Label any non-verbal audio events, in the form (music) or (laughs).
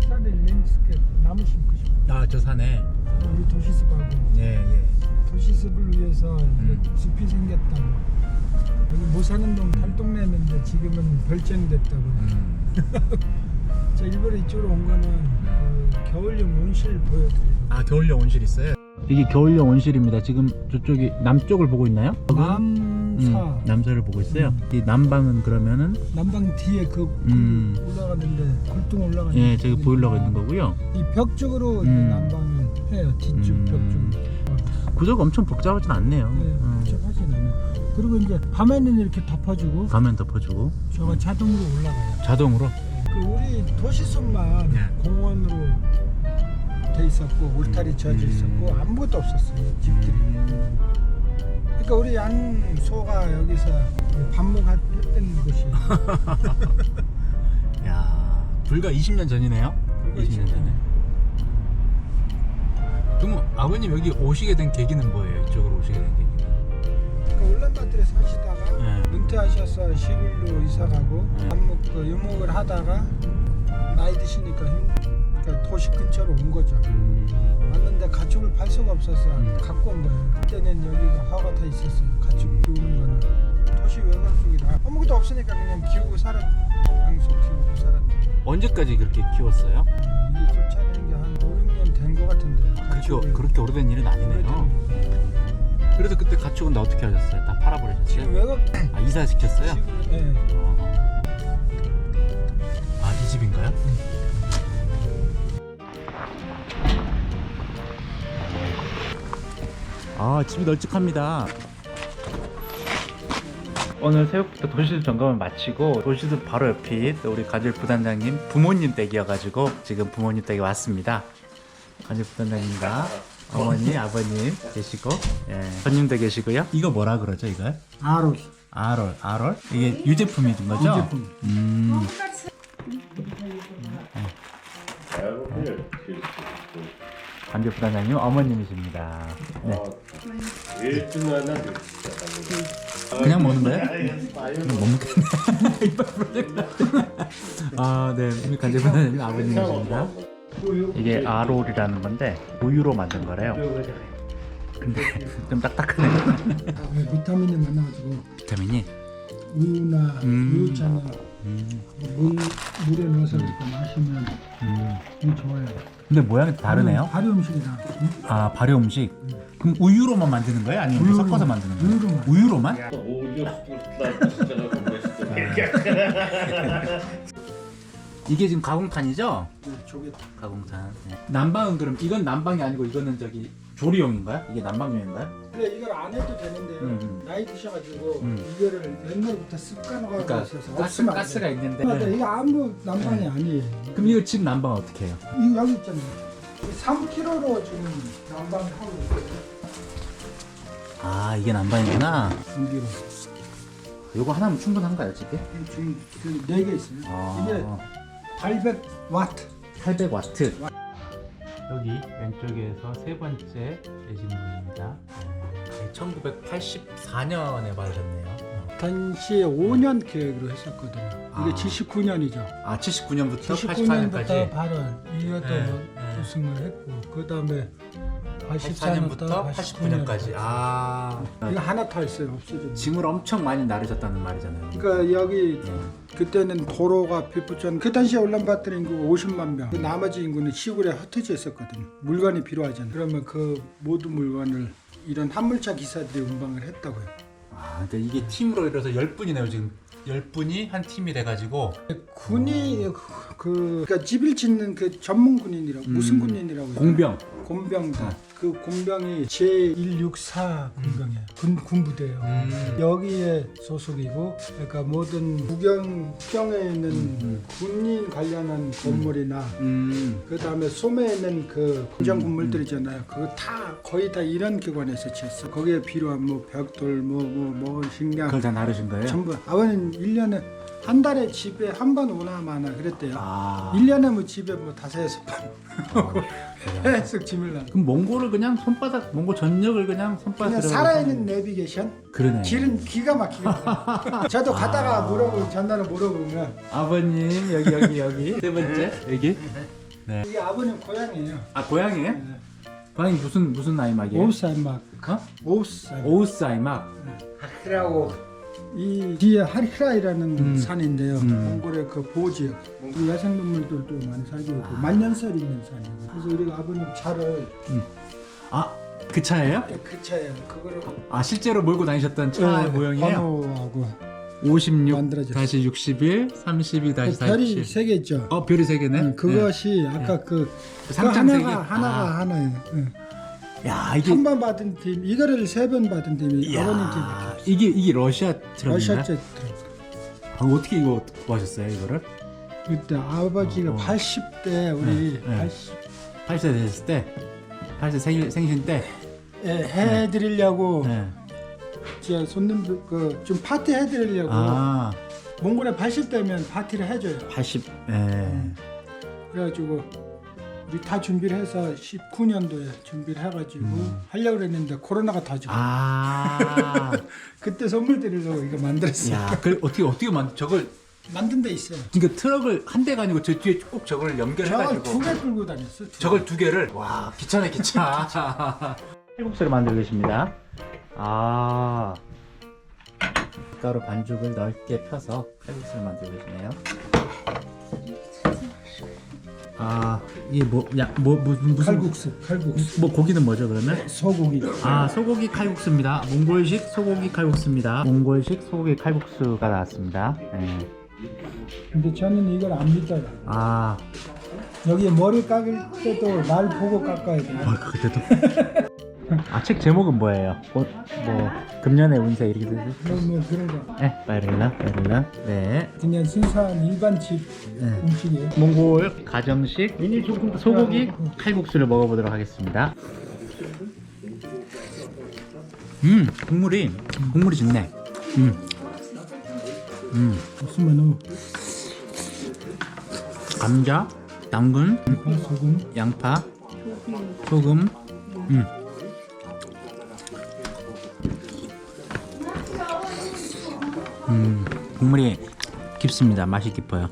젖산에 랜드스케이프 나무 심고 싶어. 아저 산에. 우리 도시숲하고 예 예. 도시숲을 위해서 음. 숲이 생겼다고. 여기 못 사는 동 탈동네였는데 지금은 별정됐다고. 음. (laughs) 자 일부러 이쪽으로 온 거는 그 겨울용 온실 보여드리고. 아 겨울용 온실 있어요? 이게 겨울용 온실입니다. 지금 저쪽이 남쪽을 보고 있나요? 남사 음, 남서를 보고 있어요. 음. 이 남방은 그러면은 남방 뒤에 그 음. 굴 올라가는데 굴뚝 올라가는 예 저기 보일러가 있는 거고요. 이 벽 쪽으로 이제 음. 난방을 해요 뒤쪽 음. 벽 쪽으로 구조가 엄청 복잡하진 않네요. 네, 음. 복잡하진 않아요 그리고 이제 밤에는 이렇게 덮어주고 가면 덮어주고 저거 자동으로 올라가요 자동으로. 그 우리 도시숲만 네. 공원으로 돼 있었고 울타리 음. 지어져 있었고 아무것도 없었어요 집들이 음. 그러니까 우리 양소가 여기서 반목했던 곳이 (laughs) 야 불과 20년 전이네요. 불과 20년 20년 전에. 그럼 아버님 여기 오시게 된 계기는 뭐예요? 이쪽으로 오시게 된 계기 울란바토르에 사시다가 네. 은퇴하셔서 시골로 이사 가고 네. 안목 그 유목을 하다가 나이 드시니까 힘 그러니까 도시 근처로 온 거죠. 음. 왔는데 가축을 팔 수가 없어서 음. 갖고 온 거예요. 그때는 여기가 허가 다 있었어요. 가축 키우는 거는 도시 외곽 쪽이라 아무것도 없으니까 그냥 키우고 살았. 양소 키우고 살았죠. 언제까지 그렇게 키웠어요? 이게 쫓아내는 게한 5, 6년 된 거 같은데요. 그렇게 그렇게 오래된 일은 아니네요. 그래서 그때 가축은 다 어떻게 하셨어요? 다 지금 팔아버리셨어요? 외곽 아 이사 시켰어요? 지금 예. 어. 아이 집인가요? 아 집이 널찍합니다. 오늘 새벽부터 도시숲 점검을 마치고 도시숲 바로 옆이 또 우리 가질 부단장님 부모님 댁이어가지고 지금 부모님 댁에 왔습니다. 가질 부단장님과 어머니, 아버님 계시고 예, 손님도 계시고요. 이거 뭐라 그러죠 이거? 아로 아롤, 아롤? 이게 유제품인 거죠? 유제품. 음. 관계 부단장님 어머님이십니다. 네. 그냥 먹는 거예요? 그냥 못 먹겠네. 이빨 부러질 것 같아. 아, 네. 우리 관계 부단장님 아버님이십니다. 이게 아롤이라는 건데 우유로 만든 거래요. 근데 (laughs) 좀 딱딱하네요. 네, 비타민이 많아가지고 비타민이. 우유나 음. 우유차나 음, 물 물에 넣어서 이렇게 마시면 음. 좀 좋아요. 근데 모양이 다르네요. 발효 음식이다. 응? 아 발효 음식. 그럼 우유로만 만드는 거예요? 아니면 우유로. 섞어서 만드는 거예요? 우유로만. 우유로만? (laughs) (laughs) 이게 지금 가공탄이죠? 네, 저게 가공탄. 네. 난방은 그럼 이건 난방이 아니고 이거는 저기 조리용인가요? 이게 난방용인가요? 근데 이걸 안 해도 되는데요. 음, 음. 나이 드셔가지고 음. 이거를 옛날부터 습관화가 그러니까 있어서 가스, 없으면 안 가스가 돼요. 있는데. 맞아, 이거 아무 난방이 네. 아니에요. 그럼 이거 집 난방 어떻게 해요? 이거 여기 있잖아요. 3kg로 지금 난방을 하고 있어요. 아 이게 난방이구나. 전기로. 요거 하나면 충분한가요 집에? 지금 그네개 있어요. 아. 이게 800 와트. 800와트. 여기 왼쪽에서 세 번째 분입니다. 1984년에 받으셨네요. 당시에 5년 계획으로 했었거든요. 아. 이게 79년이죠. 아 79년부터 79년부터 84년까지. 발언 이것도 네, 뭐 네. 우승을 했고 그 다음에 84년부터 89년까지. 아 이거 하나 더 있어요 없어졌네. 짐을 엄청 많이 나르셨다는 말이잖아요. 그러니까 여기 네. 그때는 도로가 비프전 그 당시에 울란바토르 인구가 50만 명. 그 나머지 인구는 시골에 흩어져 있었거든요. 물건이 필요하잖아요. 그러면 그 모든 물건을 이런 한물차 기사들이 운방을 했다고요. 아 근데 이게 팀으로 이뤄서 10분이네요 지금. 10분이 한 팀이 돼가지고 군이 그 그러니까 집을 짓는 그 전문 군인이라고 음. 무슨 군인이라고 해요? 공병. 공병다. 어. 그 공병이 제164 공병이에요. 군 군부대예요. 음. 여기에 소속이고 그러니까 모든 국영병에 있는 음. 군인 관련한 건물이나 음. 그 다음에 소매에 있는 그 공장 건물들이잖아요. 그거 다 거의 다 이런 기관에서 지었어. 거기에 필요한 뭐 벽돌, 뭐뭐뭐 식량 그걸 다 나르신 거예요? 전부. 아버님 1년에 한 달에 집에 한 번 오나 마나 그랬대요. 아. 1년에 뭐 집에 뭐 다섯 여섯 번 어. 계속 짐을 나. 그럼 몽골을 그냥 손바닥 몽골 전역을 그냥 손바닥으로 그냥 살아있는 내비게이션 그러네. 길은 기가 막히게. (laughs) 저도 가다가 아. 물어보면 전화로 물어보면 아버님 여기 여기 여기 (laughs) 세 번째 여기 네. 이게 아버님 고향이에요. 아 고향이에요? 고향이 무슨 무슨 아이막이에요? 오우사이막. 어? 오우사이막. 오우사이막. 하키라고 이 뒤에 하리라이라는 음. 산인데요. 음. 몽골의 그 보지역. 이 야생동물들도 많이 살고 있고 만년설 있는 산이에요. 그래서 우리가 아버님 차를 아 그 차예요? 그 차에 그거를 아 실제로 몰고 다니셨던 차 네, 모형이에요? 번호하고 56 만들어졌어요. 다시 61 32 다시 그 별이 47. 세 개 있죠. 어 별이 세 개네. 응, 그것이 아까 그, 그 상장 세 개. 하나가 하나가 아. 하나예요. 응. 야 이게 한 번 받은 팀 이거를 세 번 받은 팀이 아버님 팀 이게 이게 러시아 트럭인가요? 러시아 제 아, 어떻게 이거 구하셨어요 이거를? 그때 아버지가 어, 어. 80대 우리 네, 네. 80 8세 됐을 때 8세 생일 생신 때 예, 해드리려고 네. 제 손님들 그 좀 파티 해드리려고 아 몽골에 80대면 파티를 해줘요. 80. 예. 그래가지고 우리 다 준비를 해서 19년도에 준비를 해가지고 하려고 그랬는데 코로나가 터지고 아. (laughs) 그때 선물 드리려고 이거 만들었어요. 야, 그 어떻게 어떻게 만 저걸 만든 데 있어요. 그러니까 트럭을 한 대가 아니고 저 뒤에 꼭 저걸 연결해 저걸 가지고 두개 끌고 다녔어. 두 개. 저걸 두 개를 와 기차네 기차 칼국수를 만들고 계십니다 아 가루 반죽을 넓게 펴서 칼국수를 만들고 계시네요 아 이게 뭐야뭐 무슨 칼국수, 칼국수. 뭐 고기는 뭐죠 그러면 소고기. 아 소고기 칼국수입니다 몽골식 소고기 칼국수입니다 몽골식 소고기 칼국수가 나왔습니다 네. 근데 저는 이걸 안 믿어요. 아 여기 머리 깎을 때도 날 보고 깎아야 돼. 아, 그때도. (laughs) 아, 책 제목은 뭐예요? 뭐, 뭐 금년의 운세 이렇게 되죠? 뭐, 뭐 그런 거. 네, 바이를라, 바이를라. 네. 그냥 순수한 일반 집 네. 음식이에요. 몽골 가정식 소고기 칼국수를 먹어보도록 하겠습니다. 음, 국물이 국물이 좋네. 음, 음, 무슨 뭐 감자, 당근, 뭐 소금. 양파, 소금, 음. 국물이 깊습니다. 맛이 깊어요.